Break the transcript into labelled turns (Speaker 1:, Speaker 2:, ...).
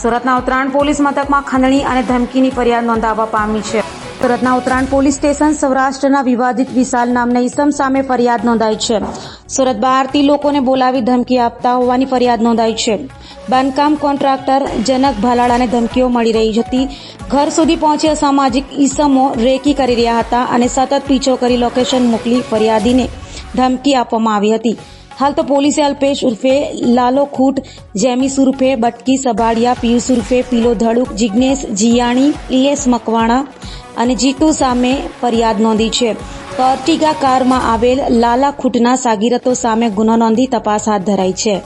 Speaker 1: સુરતના ઉત્તરાયણ પોલીસ મથકમાં ખંડણી અને ધમકીની ફરિયાદ નોંધાવવા પામી છે. સુરતના ઉત્તરાયણ પોલીસ સ્ટેશન સૌરાષ્ટ્રના વિવાદિત વિશાલ નામના ઈસમ સામે ફરિયાદ નોંધાઈ છે. સુરત બહારથી લોકોને બોલાવી ધમકી આપતા હોવાની ફરિયાદ નોંધાઈ છે. બાંધકામ કોન્ટ્રાક્ટર જનક ભાલાળાને ધમકીઓ મળી રહી હતી. ઘર સુધી પહોંચી અસામાજિક ઈસમો રેકી કરી રહ્યા હતા અને સતત પીછો કરી લોકેશન મોકલી ફરિયાદીને ધમકી આપવામાં આવી હતી. હાલ તો પોલીસે અલ્પેશ ઉર્ફે લાલો ખૂટ જેમીસ ઉર્ફે બટકી સભાડિયા પિયુષ ઉર્ફે પીલો ધડુક જિજ્ઞેશ જીયાણી ઈએસ મકવાણા અને જીતુ સામે ફરિયાદ નોંધી છે. તો અર્ટિગા કારમાં આવેલ લાલા ખૂટના સાગીરતો સામે ગુનો નોંધી તપાસ હાથ ધરાઈ છે.